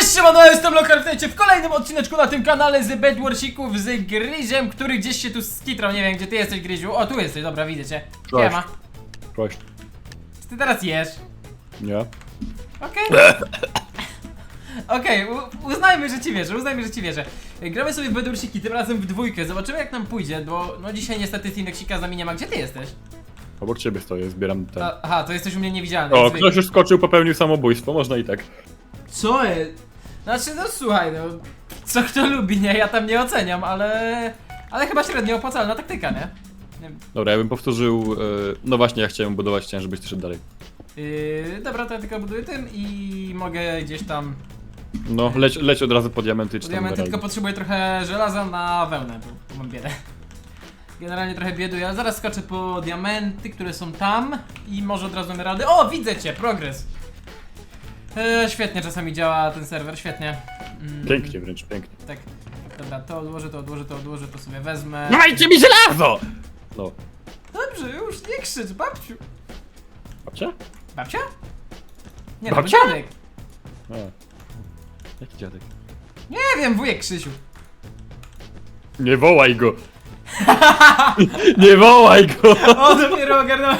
Cześć, siemano, ja jestem Lokal, witajcie w kolejnym odcineczku na tym kanale z Bedwarsików z Gryziem, który gdzieś się tu skitrał, nie wiem gdzie ty jesteś Gryziu, o tu jesteś, dobra, widzę cię. Cześć. Siema. Cześć. Czy ty teraz jesz? Nie. Okej. Okej, u- uznajmy, że ci wierzę, uznajmy, że ci wierzę. Gramy sobie w Bedursiki, tym razem w dwójkę, zobaczymy jak nam pójdzie, bo no dzisiaj niestety Tineksika z nami nie ma. Gdzie ty jesteś? Obok ciebie stoję, zbieram ten. Aha, to jesteś u mnie niewidzialny. O, ktoś już skoczył, popełnił samobójstwo, można i tak. Co jest? Znaczy, no słuchaj, no. Co kto lubi, nie? Ja tam nie oceniam, ale. Ale chyba średnio opłacalna taktyka, nie? nie Dobra, ja bym powtórzył. e, no właśnie, ja chciałem budować, chciałem, żebyś szedł dalej. yy, dobra, to ja tylko buduję tym i mogę gdzieś tam. No, leć, leć od razu po diamenty czy tam diamenty, emeraldy. tylko potrzebuję trochę żelaza na wełnę, bo mam biedę. Generalnie trochę bieduję, ale zaraz skoczę po diamenty, które są tam i może od razu emeraldy. O, widzę cię, progres! E, świetnie czasami działa ten serwer, świetnie. Mm, Pięknie wręcz, pięknie. Tak. Dobra, to odłożę, to odłożę, to odłożę, to sobie wezmę. Dajcie mi żelazo! No. Dobrze, już nie krzycz, babciu. Babcia? Babcia? Nie, no, Babcia? to dziadek. A. Jaki dziadek? Nie wiem, wujek Krzysiu. Nie wołaj go! nie wołaj go! O, dopiero ogarnąłem.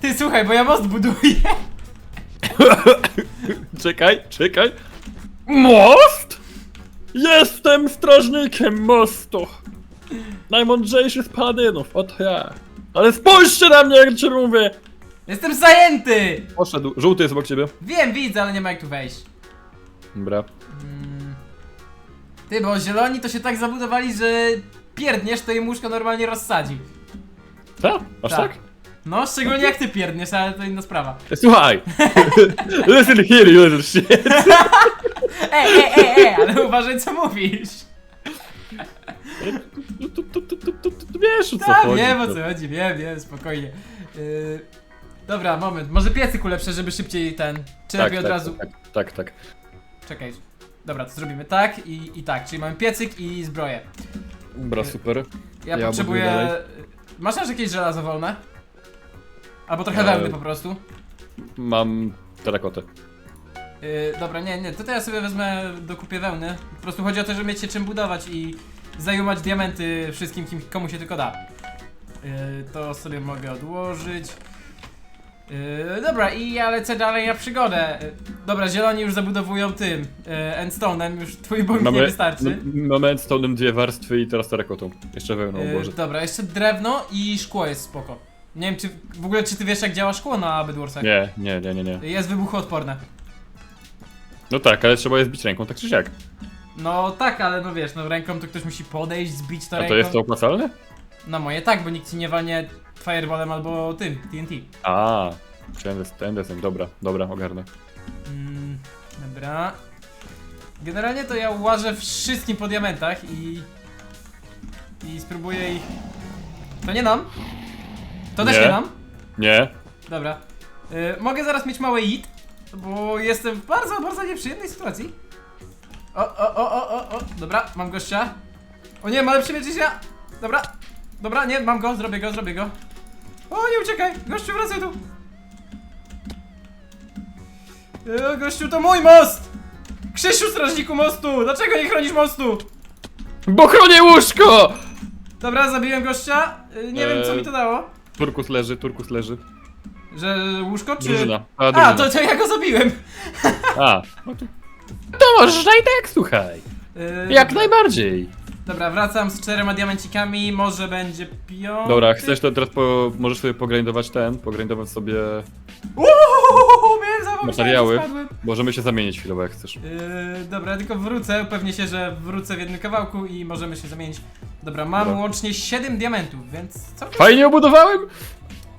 Ty, słuchaj, bo ja most buduję. czekaj, czekaj. Most? Jestem strażnikiem mostu. Najmądrzejszy z paladynów, oto ja. Ale spójrzcie na mnie, jak ci mówię! Jestem zajęty! Poszedł, żółty jest obok ciebie. Wiem, widzę, ale nie ma jak tu wejść. Dobra. Mm. Ty, bo zieloni to się tak zabudowali, że pierdniesz, to im łóżko normalnie rozsadzi. Co? Aż Tak. tak? No, szczególnie jak ty pierdniesz, ale to inna sprawa. Słuchaj! Listen here, you little shit! Ej, ej, ej, ej, ale uważaj co mówisz. No to, to, to, to, to, to wiesz o co Tak, chodzi. wiem o to. co chodzi, wiem, wiem, spokojnie. Yy, dobra, moment, może piecyk ulepszę, żeby szybciej ten. Czy Tak, lepiej od tak, razu. tak, tak, tak. Czekaj. Dobra, to zrobimy tak i, i tak, czyli mamy piecyk i zbroję. Dobra, super. Ja, Ja potrzebuję. dalej. Masz jakieś żelazo wolne? Albo trochę Eee. wełny po prostu. Mam terakotę. Yy, dobra, nie, nie, to, to ja sobie wezmę, dokupię wełny. Po prostu chodzi o to, żeby mieć się czym budować i zajumać diamenty wszystkim, kim, komu się tylko da. Yy, to sobie mogę odłożyć. Yy, dobra, i ja lecę dalej na przygodę. Yy, dobra, zieloni już zabudowują tym, yy, endstone'em, już twój bóg nie wystarczy. m- Mamy stonem dwie warstwy i teraz terakotą. Jeszcze wełną Yy, ułożę. dobra, jeszcze drewno i szkło jest spoko. Nie wiem, czy w ogóle czy ty wiesz jak działa szkło na Bedwarsach? Nie, nie, nie, nie, nie. Jest wybuchoodporne. No tak, ale trzeba je zbić ręką, tak czy siak. No tak, ale no wiesz, no ręką to ktoś musi podejść, zbić to A ręką. to jest to opłacalne? Na moje tak, bo nikt ci nie walnie fireballem albo tym, TNT. A, jest, dobra, dobra, ogarnę. Mm, dobra. Generalnie to ja łażę wszystkim po diamentach i... I spróbuję ich... To nie nam. To też Nie. nie. Nie? Dobra. Y, mogę zaraz mieć mały hit, bo jestem w bardzo, bardzo nieprzyjemnej sytuacji. O, o, o, o, o, o, dobra, mam gościa. O nie, ma lepszy miecz niż ja. Dobra, dobra, nie, mam go, zrobię go, zrobię go. O, nie uciekaj, gościu, wracaj tu. E, gościu, to mój most! Krzysiu, strażniku mostu, dlaczego nie chronisz mostu? Bo chronię łóżko! Dobra, zabiłem gościa, Y, nie wiem co mi to dało. Turkus leży, turkus leży. Że łóżko czy... Drużyna. A, A, drużyna. to, to ja go zabiłem. A. No to... to możesz i tak, słuchaj. Yy, Jak najbardziej. Dobra, wracam z czterema diamencikami, może będzie piąty. Dobra, chcesz to teraz po, możesz sobie pogrindować ten, pogrindować sobie, Uuuu, miałem zawał, Materiały. że spadłem. możemy się zamienić chwilowo jak chcesz. Yy, dobra, tylko wrócę, upewnię się, że wrócę w jednym kawałku i możemy się zamienić. Dobra, mam Dobra. łącznie 7 diamentów, więc całkiem, Fajnie obudowałem?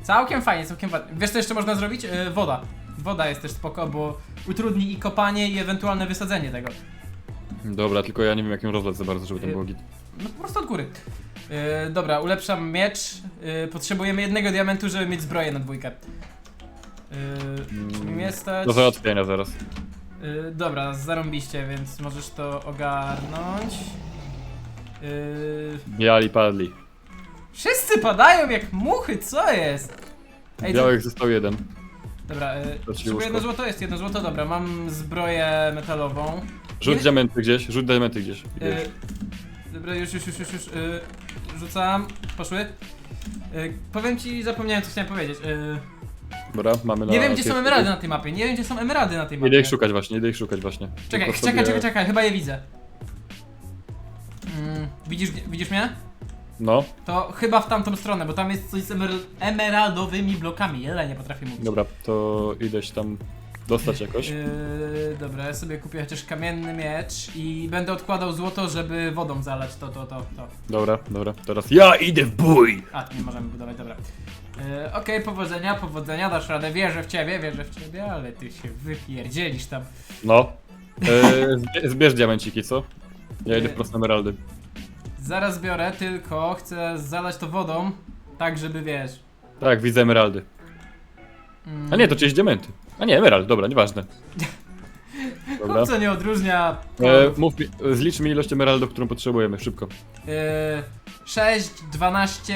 całkiem fajnie, całkiem fajnie. Wiesz co jeszcze można zrobić? Yy, woda. Woda jest też spoko, bo utrudni i kopanie i ewentualne wysadzenie tego. Dobra, tylko ja nie wiem jak ją rozlać za bardzo, żeby tam Yy, było git. No po prostu od góry. Yy, dobra, ulepszam miecz. Potrzebujemy jednego diamentu, żeby mieć zbroję na dwójkę. Yy, czy mi stać? Do załatwienia zaraz. Dobra, zarąbiście, więc możesz to ogarnąć. Yy, Biali padli. wszyscy padają jak muchy, co jest? Ej, Białych został jeden. Dobra, y, To ci łóżko. jedno złoto, jest jedno złoto, dobra, mam zbroję metalową. Rzuć Nie- diamenty gdzieś, rzuć diamenty gdzieś. Y, Wiesz. dobra, już, już, już, już, już y, rzucam, poszły. Y, powiem ci, zapomniałem co chciałem powiedzieć. Y, Dobra, mamy na... nie wiem gdzie są emeraldy na tej mapie, nie wiem gdzie są emeraldy na tej mapie. Idę ich szukać właśnie, idę ich szukać właśnie. Czekaj, Tylko czekaj, sobie- czekaj, czekaj, chyba je widzę. Widzisz, widzisz mnie? No, To chyba w tamtą stronę, bo tam jest coś z emer emeraldowymi blokami, ale nie potrafię mówić. dobra, to idę się tam dostać jakoś. Yy, dobra, ja sobie kupię chociaż kamienny miecz i będę odkładał złoto, żeby wodą zalać to, to, to, to. Dobra, dobra, teraz ja idę w bój! A, tu nie możemy budować, dobra. Yy, Okej, powodzenia, powodzenia, dasz radę, wierzę w ciebie, wierzę w ciebie, ale ty się wypierdzielisz tam. No. E, zbie- zbierz diamenciki, co? Ja idę Nie. wprost na emeraldy. Zaraz biorę, tylko chcę zalać to wodą, tak żeby wiesz. Tak, widzę emeraldy. A nie, to czyjeś diamenty. A nie, emerald, dobra, nieważne. Dobra. Chłop, co nie odróżnia. E, mów mi, zlicz mi ilość emeraldów, którą potrzebujemy, szybko. Yy, 6, 12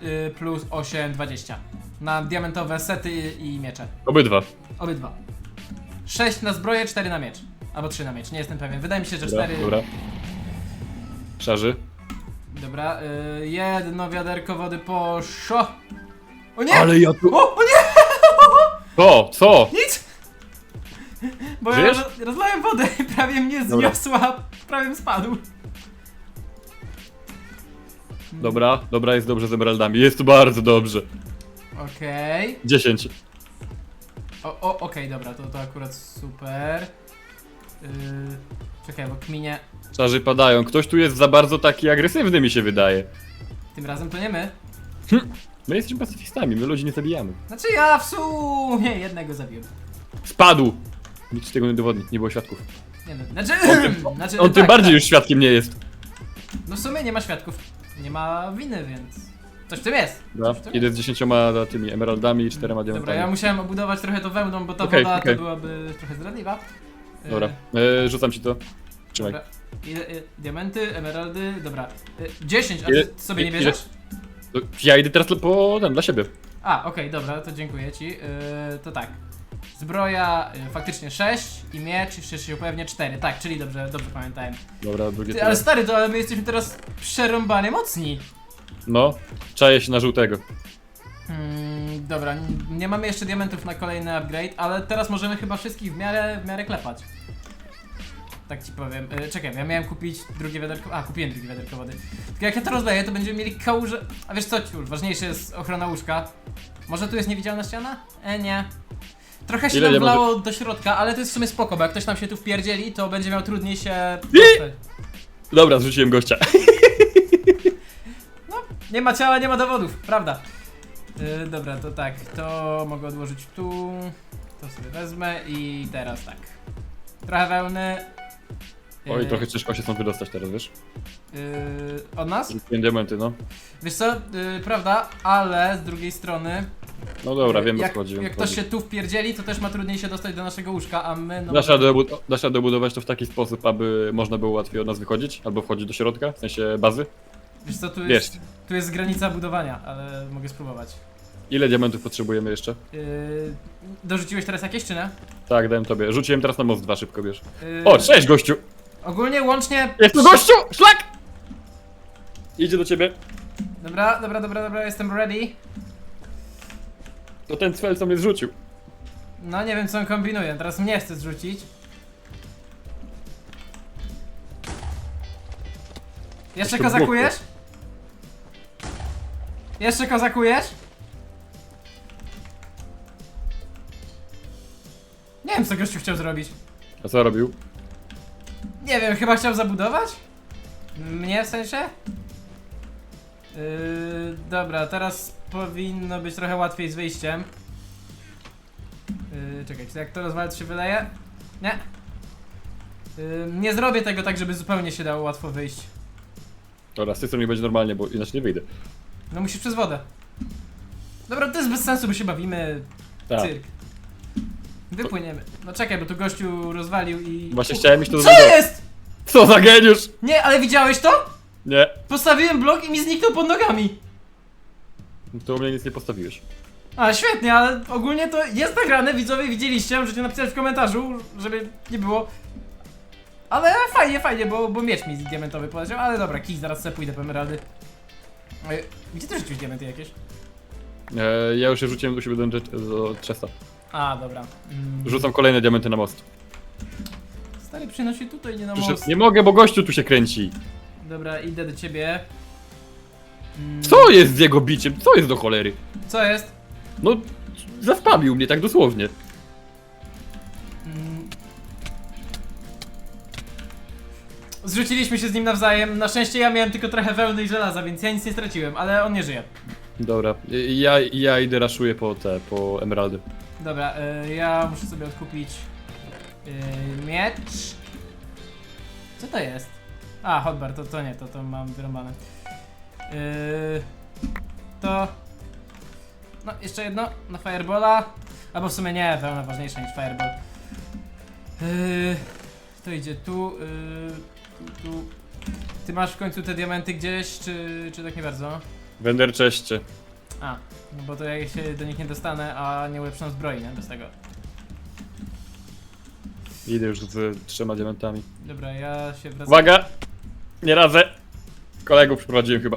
yy, plus 8, 20. Na diamentowe sety i, i miecze. Obydwa. Obydwa. 6 na zbroję, 4 na miecz. Albo 3 na miecz, nie jestem pewien. Wydaje mi się, że Dobra, 4. dobra. Szarzy. Dobra, yy, jedno wiaderko wody poszło. O nie! Ale ja tu... O, o nie! Co? Co? Nic! Bo ja Żyjesz? roz, rozlałem wodę i prawie mnie Dobra. zniosła, prawie spadł. Dobra, dobra, jest dobrze z emeraldami. Jest tu bardzo dobrze. Okej. 10. O, o, okej, dobra, to, to akurat super. Yy, czekaj, bo kminie. Szarzy padają. Ktoś tu jest za bardzo taki agresywny, mi się wydaje. Tym razem to nie my. My jesteśmy pacyfistami, my ludzi nie zabijamy. Znaczy ja w sumie jednego zabiłem. Spadł! Nic tego nie dowodni, nie było świadków. Nie no, znaczy, znaczy On tym tak, bardziej tak. już świadkiem nie jest. No w sumie nie ma świadków. Nie ma winy, więc. Coś w tym jest. Dobra, Coś w tym idę z dziesięcioma tymi emeraldami i czterema Dobra, diamentami. ja musiałem obudować trochę to wełną, bo ta Okej, woda okej. to byłaby trochę zdradliwa. E, Dobra, e, rzucam ci to. Trzymaj. Dobra. Ile, diamenty, emeraldy, dobra. E, 10, a Ile- ty sobie nie ile- bierzesz? Ja idę teraz po ten, dla siebie. A, okej, dobra, to dziękuję ci. Yy, to tak. Zbroja y, faktycznie 6 i miecz jeszcze się pewnie 4. Tak, czyli dobrze, dobrze pamiętałem. Dobra, drugie Ty, tyle. ale stary, to ale my jesteśmy teraz przerąbanie mocni. No, czaję się na żółtego. Hmm, dobra, n- nie mamy jeszcze diamentów na kolejny upgrade, ale teraz możemy chyba wszystkich w miarę, w miarę klepać. Tak ci powiem. Y, czekaj, ja miałem kupić drugie wiaderko. A, kupiłem drugie wiaderko wody. Tylko jak ja to rozleję, to będziemy mieli kałuże. A wiesz co, ciul, ważniejsze jest ochrona łóżka. Może tu jest niewidzialna ściana? E, nie. Trochę się Ile nam nie wlało do środka, ale to jest w sumie spoko, bo jak ktoś nam się tu wpierdzieli, to będzie miał trudniej się. dostać. Dobra, zrzuciłem gościa. Nie ma ciała, nie ma dowodów, prawda? Yy, dobra, to tak, to mogę odłożyć tu. To sobie wezmę i teraz tak. Trochę wełny. Oj, Yy, trochę ciężko się stąd wydostać teraz, wiesz? Yy, od nas? Rzuciłem diamenty, no. Wiesz co, yy, prawda, ale z drugiej strony. No dobra, yy, wiem o jak, co chodzi. wiem, jak o co ktoś chodzi. się tu wpierdzieli, to też ma trudniej się dostać do naszego łóżka, a my no. Dasz radę, obu- dasz radę budować to w taki sposób, aby można było łatwiej od nas wychodzić, albo wchodzić do środka, w sensie bazy? Wiesz co, tu Wiesz. jest, tu jest granica budowania, ale mogę spróbować. Ile diamentów potrzebujemy jeszcze? Yy, dorzuciłeś teraz jakieś czy nie? Tak, dałem tobie. Rzuciłem teraz na most dwa, szybko bierz. Yy, O, cześć gościu! Ogólnie łącznie Jest tu gościu! Szlak! Idzie do ciebie. Dobra, dobra, dobra, dobra, jestem ready. To ten cfel, co mnie zrzucił. No nie wiem co on kombinuje, teraz mnie chce zrzucić. Jeszcze to kozakujesz? Jeszcze kozakujesz? Nie wiem co gościu chciał zrobić. A co robił? Nie wiem, chyba chciał zabudować? Mnie w sensie? Yy, dobra, teraz powinno być trochę łatwiej z wyjściem. Yy, czekaj, czy jak to rozwalę, to się wyleje? Nie. Yy, nie zrobię tego tak, żeby zupełnie się dało łatwo wyjść. Dobra, z tej strony będzie normalnie, bo inaczej nie wyjdę. No musisz przez wodę. Dobra, to jest bez sensu, bo się bawimy Tak. cyrk. Wypłyniemy. No czekaj, bo tu gościu rozwalił i... Właśnie chciałem iść to Co zbudować. jest?! Co za geniusz! Nie, ale widziałeś to? Nie. Postawiłem blok i mi zniknął pod nogami. To u mnie nic nie postawiłeś. A, świetnie, ale ogólnie to jest nagrane, widzowie widzieliście, możecie napisać w komentarzu, żeby nie było. Ale fajnie, fajnie, bo, bo miecz mi diamentowy poleciał, ale dobra, kij, zaraz sobie pójdę po emeraldy. E, Gdzie ty rzuciłeś diamenty jakieś? E, ja już je rzuciłem do siebie do chesta. A, dobra. Mm, Rzucam kolejne diamenty na most. Stary przynosi tutaj, nie na Przyszedł- most. Nie mogę, bo gościu tu się kręci. Dobra, idę do ciebie. Mm, Co jest z jego biciem? Co jest do cholery? Co jest? No, zaspamił mnie tak dosłownie. Mm. Zrzuciliśmy się z nim nawzajem. Na szczęście ja miałem tylko trochę wełny i żelaza, więc ja nic nie straciłem, ale on nie żyje. Dobra, ja, ja idę raszuję po te, po emeraldy. Dobra, y, ja muszę sobie odkupić y, miecz. Co to jest? A, hotbar, to, to nie, to, to mam wyrąbane. Y, to... No, jeszcze jedno, na firebola. Albo w sumie nie, wełna ważniejsza niż fireball. Y, to idzie tu, y, tu, tu. Ty masz w końcu te diamenty gdzieś, czy, czy tak nie bardzo? W Enderczeście. A, no bo to ja się do nich nie dostanę, a nie ulepszam zbroi, nie? Bez tego. Idę już z trzema diamentami. Dobra, ja się wracam. Uwaga! Nie radzę! Kolegów przyprowadziłem chyba.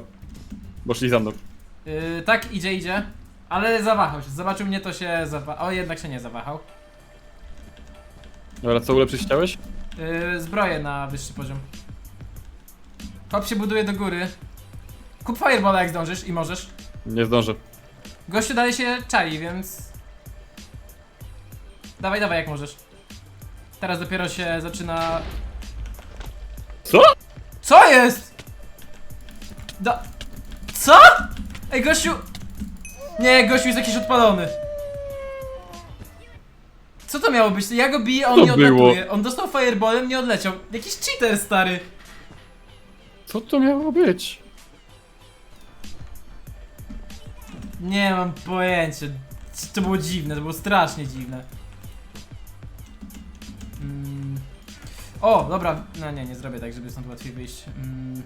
Bo szli za mną. Yy, tak, idzie, idzie. Ale zawahał się. Zobaczył mnie, to się zawahał. O, jednak się nie zawahał. Dobra, co ulepszyć chciałeś? Yy, zbroję na wyższy poziom. Hop się buduje do góry. Kup fireballa jak zdążysz i możesz. Nie zdążę. Gościu dalej się czai, więc... Dawaj, dawaj jak możesz. Teraz dopiero się zaczyna... Co? Co jest? Da... Co? Ej, gościu... Nie, gościu jest jakiś odpalony. Co to miało być? Ja go biję, on nie było? odlatuje. On dostał fireballem, nie odleciał. Jakiś cheater, stary. Co to miało być? Nie mam pojęcia. To było dziwne, to było strasznie dziwne. Mm. O, dobra. No nie, nie zrobię tak, żeby stąd łatwiej wyjść. Mm.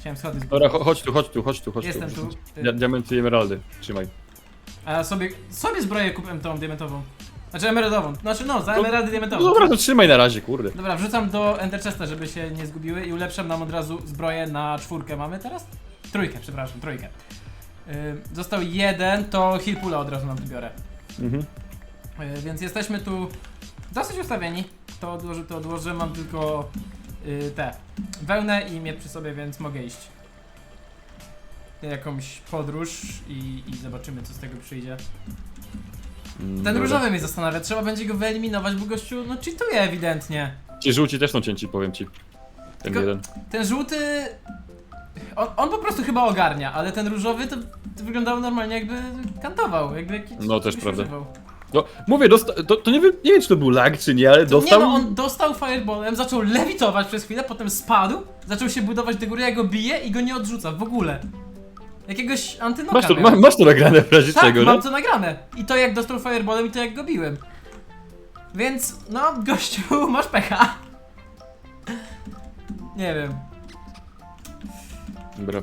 Chciałem schody zbudować. Dobra, cho- chodź tu, chodź tu, chodź tu, chodź Jestem tu. Dia diamenty i emeraldy. Trzymaj. A ja sobie, sobie zbroję kupiłem tą diamentową. Znaczy emeraldową. Znaczy no, za No, emeraldy No diamentową. dobra, to trzymaj na razie, kurde. Dobra, wrzucam do Ender Chesta, żeby się nie zgubiły i ulepszam nam od razu zbroję na czwórkę. Mamy teraz? Trójkę, przepraszam, trójkę. Yy, został jeden, to heal pula od razu nam biorę. Mhm. Yy, więc jesteśmy tu dosyć ustawieni. To odłożę, to odłożę. Mam tylko yy, te wełnę i miecz przy sobie, więc mogę iść. Jakąś podróż i, i zobaczymy, co z tego przyjdzie. Mm, Ten dobra. różowy mnie zastanawia, trzeba będzie go wyeliminować, bo gościu, no cheatuje ewidentnie. Ci żółci też są cięci, powiem ci. Ten Tylko- jeden. Ten żółty. On, on po prostu chyba ogarnia, ale ten różowy to, to wyglądało normalnie jakby kantował, jakby jakiś. No, też prawda. używał. No, mówię, dosta- to, to nie, wiem, nie wiem, czy to był lag, czy nie, ale dostał... Nie no, on dostał fireballem, zaczął lewitować przez chwilę, potem spadł, zaczął się budować do góry, ja go biję i go nie odrzuca w ogóle. Jakiegoś antynoka Masz to, miał. ma, masz to nagrane w razie Tak, czego, mam no? to nagrane. I to jak dostał fireballem i to jak go biłem. Więc, no, gościu, masz pecha. Nie wiem. Dobra.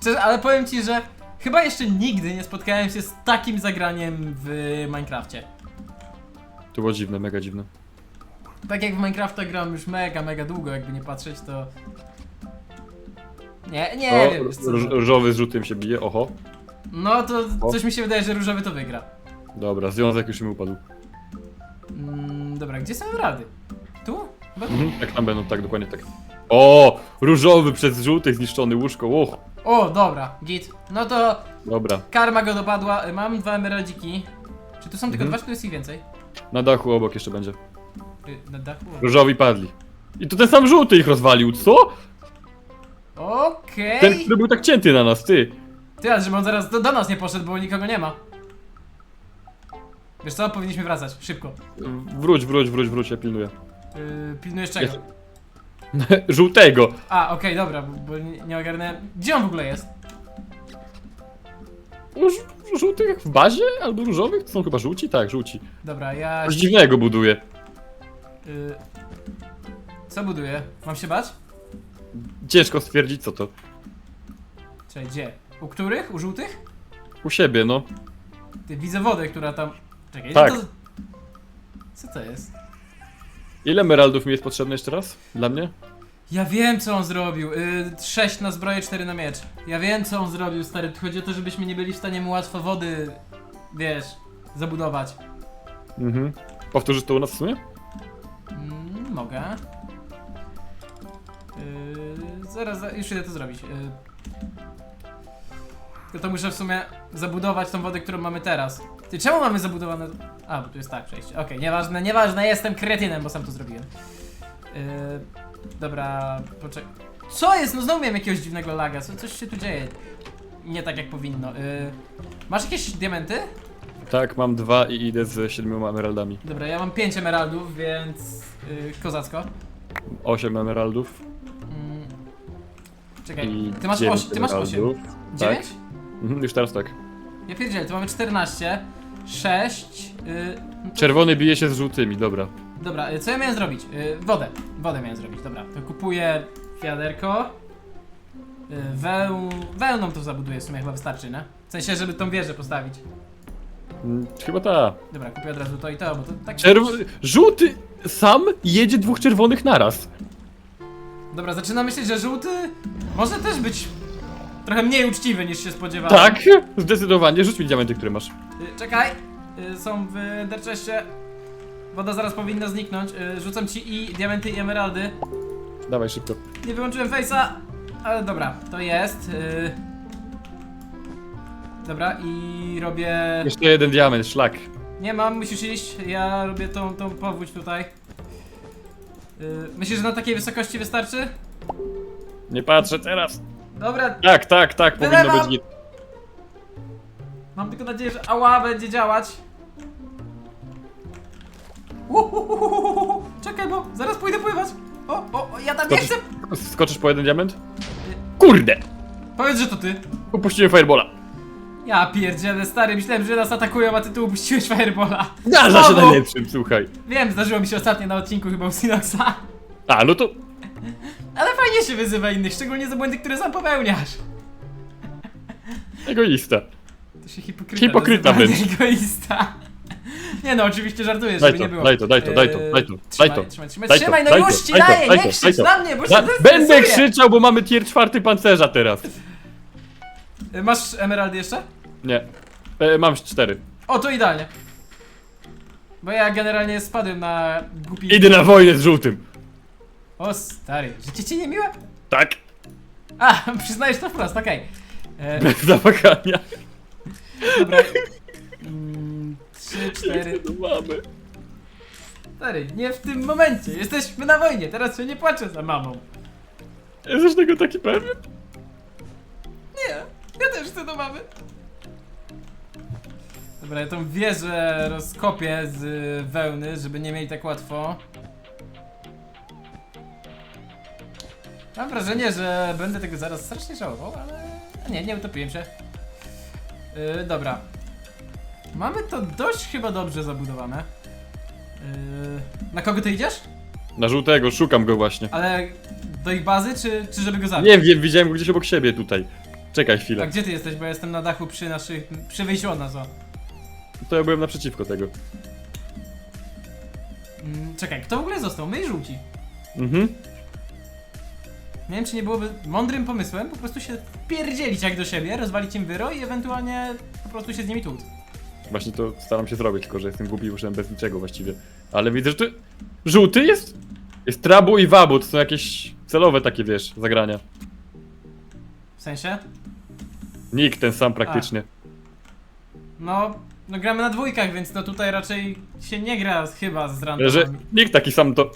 Szczerze, ale powiem ci, że chyba jeszcze nigdy nie spotkałem się z takim zagraniem w Minecrafcie. To było dziwne, mega dziwne. Tak jak w Minecrafta gram już mega, mega długo, jakby nie patrzeć, to... Nie, nie o, wiem, wiesz co róż, to- różowy z żółtym się bije, oho. No to O. coś mi się wydaje, że różowy to wygra. Dobra, związek już mi upadł. Mm, dobra, gdzie są rady? Tu? Chyba tu. Mhm, tak tam będą, tak, dokładnie tak. O, różowy przez żółty zniszczony łóżko, uch. O, dobra, git. No to Dobra, karma go dopadła. Mam dwa emeraldziki. Czy tu są tylko Mhm. dwa, czy tu jest ich więcej? na dachu obok jeszcze będzie. Y, na dachu? Różowi padli. I to ten sam żółty ich rozwalił, co? Okej. Ten, który był tak cięty na nas, ty. Ty, ale żeby on zaraz do, do nas nie poszedł, bo nikogo nie ma. Wiesz co, powinniśmy wracać, szybko. Wróć, wróć, wróć, wróć, ja pilnuję. Yy, pilnujesz czego? Jest. Żółtego. A, okej, dobra, bo, bo nie, nie ogarnę. Gdzie on w ogóle jest? No, żółtych w bazie? Albo różowych? To są chyba żółci? Tak, żółci. Dobra, ja... Coś dziwnego buduje. Yy, co buduję? Mam się bać? Ciężko stwierdzić, co to. Czekaj, gdzie? U których? U żółtych? U siebie, no. Ty, widzę wodę, która tam... Czekaj, Tak. To... Co to jest? Ile emeraldów mi jest potrzebne jeszcze raz? Dla mnie? Ja wiem, co on zrobił. Yy, 6 na zbroję, 4 na miecz. Ja wiem, co on zrobił, stary. Chodzi o to, żebyśmy nie byli w stanie mu łatwo wody, wiesz, zabudować. Mhm. Powtórzysz to u nas w sumie? Mm, mogę. Yy, zaraz, za- już idę to zrobić. Yy. Tylko to muszę w sumie zabudować tą wodę, którą mamy teraz. Ty, czemu mamy zabudowane... A, bo tu jest tak przejście. Okej, nieważne, nieważne, jestem kretynem, bo sam to zrobiłem. Yy, dobra, poczekaj. Co jest? No znowu miałem jakiegoś dziwnego laga, co, coś się tu dzieje. Nie tak jak powinno. Yy, masz jakieś diamenty? Tak, mam dwa i idę z siedmioma emeraldami. Dobra, ja mam 5 emeraldów, więc yy, kozacko. Osiem emeraldów Mm. Czekaj, i ty masz, dziewięć ty masz 8. emeraldów. 9? Mhm, już teraz tak. Ja pierdzielę, to mamy 14, 6. Yy, no to- Czerwony bije się z żółtymi, dobra. dobra, y, co ja miałem zrobić? Yy, wodę. Wodę miałem zrobić, dobra. To kupuję wiaderko. Yy, weł, wełną to zabuduję, w sumie chyba wystarczy, nie? W sensie, żeby tą wieżę postawić. Mm, Chyba ta. Dobra, kupię od razu to i to, bo to tak... Czerw... Żółty sam jedzie dwóch czerwonych naraz. Dobra, zaczynam myśleć, że żółty może też być trochę mniej uczciwy niż się spodziewałem. Tak, zdecydowanie. Rzuć mi diamenty, które masz. Y, Czekaj, y, są w derczeście. Woda zaraz powinna zniknąć. Y, Rzucam ci i diamenty i emeraldy. Dawaj szybko. Nie wyłączyłem face'a, ale dobra, to jest. y. Dobra, i robię. Jeszcze jeden diament, szlak. Nie mam, musisz iść. Ja robię tą, tą powódź tutaj. Y, Myślisz, że na takiej wysokości wystarczy? Nie patrzę teraz. Dobra, Tak, tak, tak, powinno Wylewam. być git. mam tylko nadzieję, że ała będzie działać. Uhuhuhuhuhu. Czekaj, bo zaraz pójdę pływać. O, o, o ja tam nie Skoczysz, chcę. skoczysz po jeden diament? Kurde! Powiedz, że to ty. Upuściłem firebola. Ja pierdzielę, stary, myślałem, że nas atakują, a ty tu upuściłeś firebola. Zdarza się Znowu. najlepszym, słuchaj. Wiem, zdarzyło mi się ostatnio na odcinku chyba u Sinoxa. A, no to... Ale fajnie się wyzywa innych, szczególnie za błędy, które sam popełniasz. Egoista. To się hipokryta Hipokryta nazywa, wręcz. nie egoista. Nie no, oczywiście żartuję, Daj żeby to, nie było. daj to, daj to, daj to, Eee, daj to, trzymaj, daj to, Trzymaj, trzymaj, daj to, trzymaj, no daj już to, ci daj to, daję, daj nie to, krzycz daj to. na mnie, bo się Da, będę zestresuję. krzyczał, bo mamy tier czwarty pancerza teraz. Y, Masz emeraldy jeszcze? Nie. E, mam cztery. O, to idealnie. Bo ja generalnie spadłem na głupi... Idę na wojnę z żółtym. O stary, życie ci niemiłe? Tak. A, przyznajesz to wprost, okej. E, Bez zawahania. Dobra. Mm, Trzy, cztery. Mamy. Stary, nie w tym momencie. Jesteśmy na wojnie. Teraz się nie płaczę za mamą. Jesteś tego taki pewien? Nie, ja też chcę do mamy. Dobra, ja tą wieżę rozkopię z y, wełny, żeby nie mieli tak łatwo. Mam wrażenie, że będę tego zaraz strasznie żałował, ale... a Nie, nie utopiłem się. Yy, dobra. Mamy to dość chyba dobrze zabudowane. Yy, na kogo ty idziesz? Na żółtego, szukam go właśnie. Ale do ich bazy, czy, czy żeby go zabić? Nie wiem, widziałem go gdzieś obok siebie tutaj. Czekaj A chwilę. gdzie ty jesteś? Bo ja jestem na dachu przy naszych... przy wyjściu od nas, o. To ja byłem naprzeciwko tego. Mm, czekaj, kto w ogóle został? My i żółci. Mhm. Nie wiem, czy nie byłoby mądrym pomysłem po prostu się pierdzielić jak do siebie, rozwalić im wyro i ewentualnie po prostu się z nimi tłuc. Właśnie to staram się zrobić, tylko że jestem głupi i użyłem bez niczego właściwie. Ale widzę, że. Żółty jest? Jest trabu i wabu, to są jakieś celowe takie, wiesz, zagrania. W sensie? Nikt ten sam praktycznie. No, no gramy na dwójkach, więc no tutaj raczej się nie gra chyba z Że randomami. nikt taki sam to...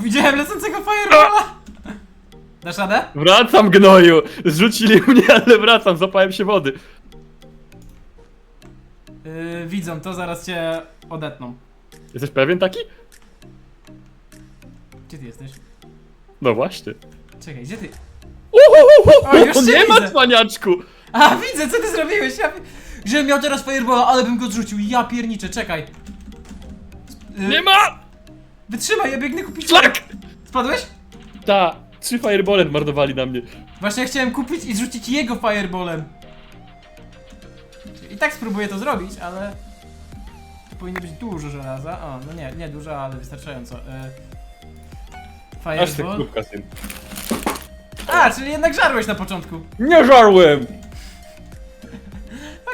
Widziałem lecącego fireballa! Dasz radę? Wracam gnoju! Zrzucili mnie, ale wracam, zapałem się wody. Yy, widzą to, zaraz cię odetną. Jesteś pewien taki? Gdzie ty jesteś? No właśnie. Czekaj, gdzie ty? Uhuhuhu, O, już cię nie ma widzę. cwaniaczku! A, widzę, co ty zrobiłeś! Ja... Żebym miał teraz fireballa, ale bym go zrzucił. Ja pierniczę, czekaj. Yy, Nie ma! Wytrzymaj, ja biegnę kupić... Szlak! Spadłeś? Ta, trzy firebole mordowali na mnie. Właśnie chciałem kupić i zrzucić jego fireballem. I tak spróbuję to zrobić, ale... Powinno być dużo żelaza. O, no nie, nie dużo, ale wystarczająco. Y... Aż ty Fireball. klubka syn. A, czyli jednak żarłeś na początku. Nie żarłem!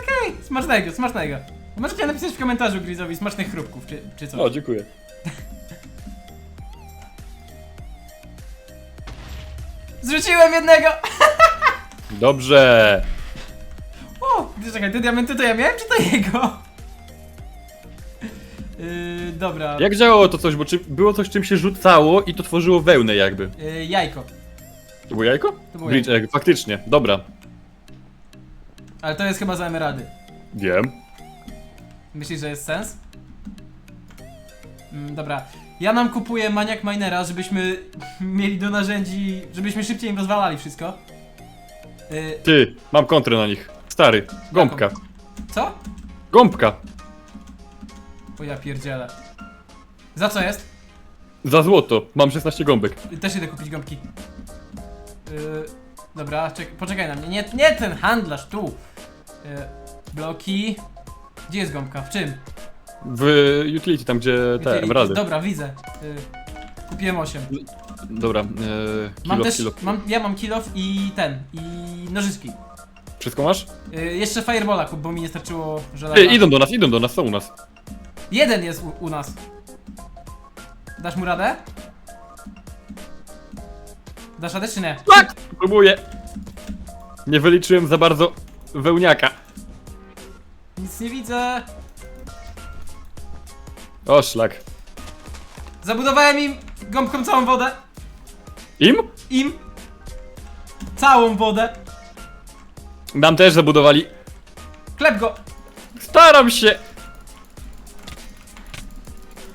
Okej, smacznego, smacznego. Możecie napisać w komentarzu Grizowi smacznych chrupków, czy, czy coś. O, dziękuję. Zrzuciłem jednego! Dobrze. O, czekaj, te diamenty to ja miałem, czy to jego? Yy, dobra. Jak działało to coś, bo czy było coś czym się rzucało i to tworzyło wełnę jakby. Yy, jajko. To było jajko? To było Bridge egg, faktycznie. Dobra. Ale to jest chyba za emeraldy. Wiem. Myślisz, że jest sens? Mm, dobra. Ja nam kupuję maniak minera, żebyśmy mieli do narzędzi, żebyśmy szybciej im rozwalali wszystko. Yy, Ty, mam kontrę na nich. Stary, gąbka. co? Gąbka. O ja pierdzielę. Za co jest? Za złoto. Mam 16 gąbek. Też idę kupić gąbki. Yy, dobra, czek poczekaj na mnie. Nie, nie ten handlarz, tu. Yy, bloki. Gdzie jest gąbka? W czym? W utility, tam gdzie te emeraldy. Dobra, widzę. Yy, kupiłem 8. Dobra, e, Mam kilo, też, kilo. mam, ja mam kilof i ten, i nożyczki. Wszystko masz? Yy, jeszcze firebola kup, bo mi nie starczyło żelaza. Ej, idą do nas, idą do nas, są u nas. Jeden jest u, u nas. Dasz mu radę? Dasz radę czy nie? Tak! Próbuję. Nie wyliczyłem za bardzo wełniaka. Nic nie widzę. O, szlak. Zabudowałem im gąbką całą wodę. Im? Im. Całą wodę. Nam też zabudowali. Klep go. Staram się!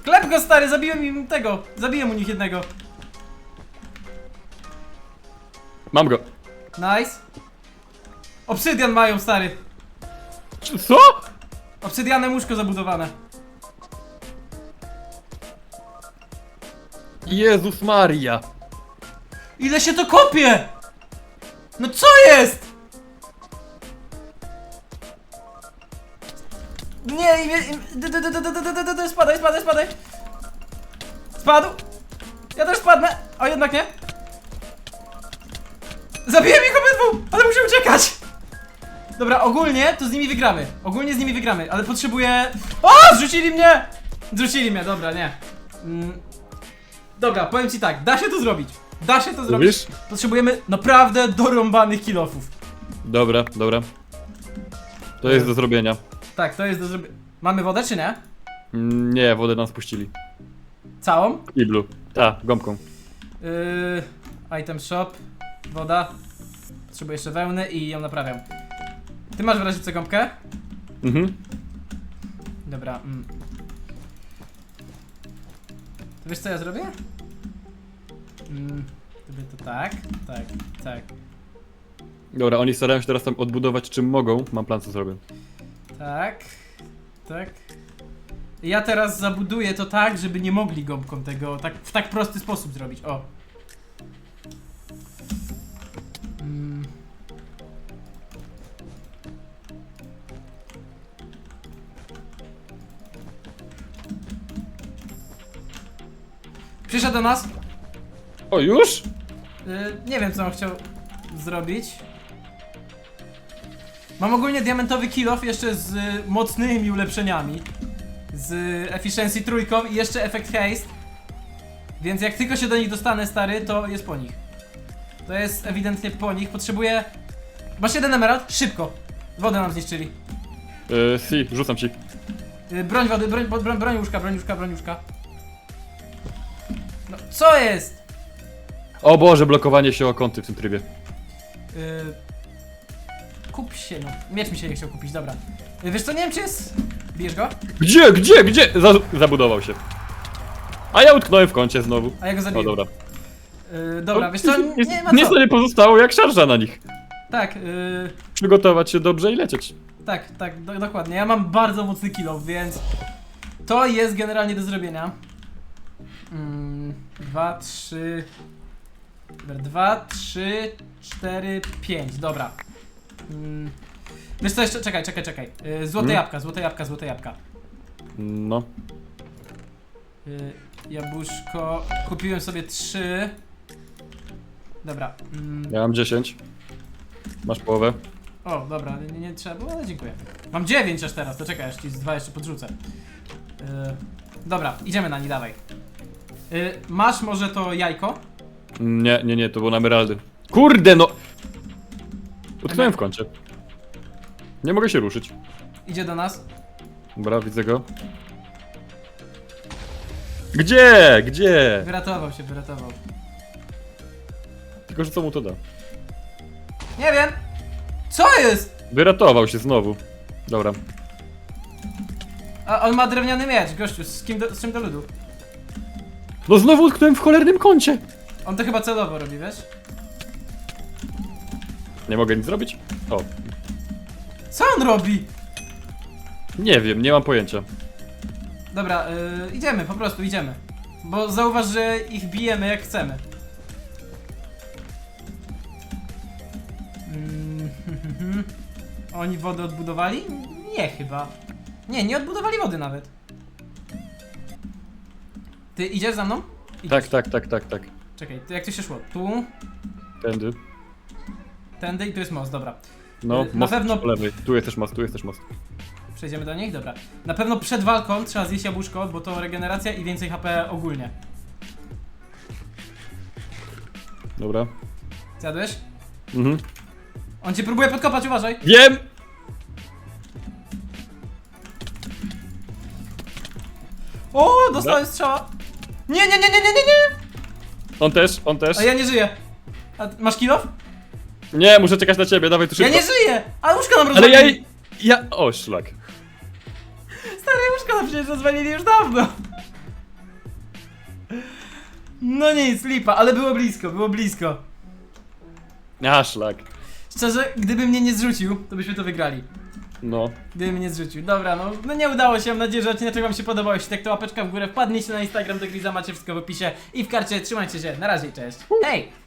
Klep go stary, zabiłem im tego. Zabiłem u nich jednego. Mam go. Nice. Obsydian mają stary. Co? Obsydianem łóżko zabudowane. Jezus Maria. Ile się to kopie! No co jest? Nie, d- spadaj, spadaj, spadaj. Spadł. Ja też spadnę. O, jednak nie. Zabiłem ich obydwu, ale muszę uciekać. Dobra, ogólnie to z nimi wygramy. Ogólnie z nimi wygramy, ale potrzebuję... O, zrzucili mnie! Zrzucili mnie, dobra, nie. Mm. Dobra, powiem ci tak, da się to zrobić. Da się to zrobić. Mówisz? Potrzebujemy naprawdę dorąbanych kilofów. Dobra, dobra. To jest do zrobienia. Tak, to jest do zrobienia. Mamy wodę czy nie? Mm, Nie, wodę nam spuścili. Całą? Iblu. Ta, gąbką. Yy, item shop, woda. Potrzebuję jeszcze wełny i ją naprawiam. Ty masz w razie co gąbkę? Mhm. Dobra. Mm. Wiesz co ja zrobię? Mm, tobie to tak, tak, tak, Dobra, oni starają się teraz tam odbudować czym mogą. Mam plan co zrobię. tak, tak. Ja teraz zabuduję to tak, żeby nie mogli gąbką tego tak, w tak prosty sposób zrobić. O. do nas. O, już? Y, nie wiem, co on chciał zrobić. Mam ogólnie diamentowy kill off jeszcze z y, mocnymi ulepszeniami. Z efficiency trójką i jeszcze efekt haste. Więc jak tylko się do nich dostanę, stary, to jest po nich. To jest ewidentnie po nich. Potrzebuję... Masz jeden emerald? Szybko. Wodę nam zniszczyli. Yy, si, rzucam ci. Y, broń wody, broń, broń, broń łóżka, broń łóżka, broń łóżka. No, co jest? O Boże, blokowanie się o kąty w tym trybie. Yy, kup się, no. Miecz mi się nie chciał kupić, dobra. Yy, wiesz co, nie wiem czy jest... Bijesz go? Gdzie, gdzie, gdzie? Za zabudował się. A ja utknąłem w kącie znowu. A ja go O, zabiję. dobra. Yy, dobra, wiesz co, Nic- nie ma Nic co. to nie pozostało jak szarża na nich. Tak, yy, Przygotować się dobrze i lecieć. tak, tak, do, dokładnie. Ja mam bardzo mocny kilo, więc... To jest generalnie do zrobienia. Mm, dwa, trzy... Dobra, dwa, trzy, cztery, pięć, dobra. Mm, Wiesz co jeszcze? Czekaj, czekaj, czekaj. Yy, złote Hmm? jabłka, złote jabłka, złote jabłka. No. Yy, jabłuszko. Kupiłem sobie trzy. Dobra. Mm. Ja mam 10. Masz połowę. O, dobra, nie, nie trzeba było, ale dziękuję. Mam dziewięć aż teraz, to czekaj, aż ci z dwa jeszcze podrzucę. Yy, dobra, idziemy na nie, dawaj. Yy, masz może to jajko? Nie, nie, nie, to było na emeraldy. Kurde no! Utknąłem w kącie. Nie mogę się ruszyć. Idzie do nas. Dobra, widzę go. Gdzie? Gdzie? Wyratował się, wyratował. Tylko, że co mu to da? Nie wiem! Co jest? Wyratował się znowu. Dobra. A on ma drewniany miecz, gościu, z, kim do, z czym do ludu? No znowu utknąłem w cholernym kącie! On to chyba celowo robi, wiesz? Nie mogę nic zrobić? O, Co on robi? nie wiem, nie mam pojęcia. Dobra, yy, idziemy, po prostu idziemy. Bo zauważ, że ich bijemy jak chcemy. Mm, Oni wodę odbudowali? Nie chyba. Nie, nie odbudowali wody nawet. Ty idziesz za mną? Idziesz. Tak, tak, tak, tak, tak. Czekaj, to jak to się szło? Tu, Tędy. tędy i tu jest most, dobra. No, na most pewno- po lewej. Tu jest też most, tu jest też most. Przejdziemy do nich? Dobra. Na pewno przed walką trzeba zjeść jabłuszko, bo to regeneracja i więcej HP ogólnie. Dobra. Zjadłeś? Mhm. On cię próbuje podkopać, uważaj! Wiem! O, dostałem strzała! Nie, nie, nie, nie, nie, nie, nie! On też, on też. A ja nie żyję. A ty- masz kilof? Nie, muszę czekać na ciebie, dawaj tu Ja szybko. nie żyję! A łóżko nam Ale rozwalili! ja... Ja... O, szlak. Stare łóżko nam przecież rozwalili już dawno! No nic, lipa, ale było blisko, było blisko. A, szlak. Szczerze, gdyby mnie nie zrzucił, to byśmy to wygrali. No. Gdyby mnie nie zrzucił. Dobra, no, no nie udało się. Mam nadzieję, że odcinek wam się podobał. Jeśli tak, to łapeczka w górę. Wpadnijcie na Instagram do Griza, macie wszystko w opisie. I w karcie trzymajcie się. Na razie, cześć. Hej!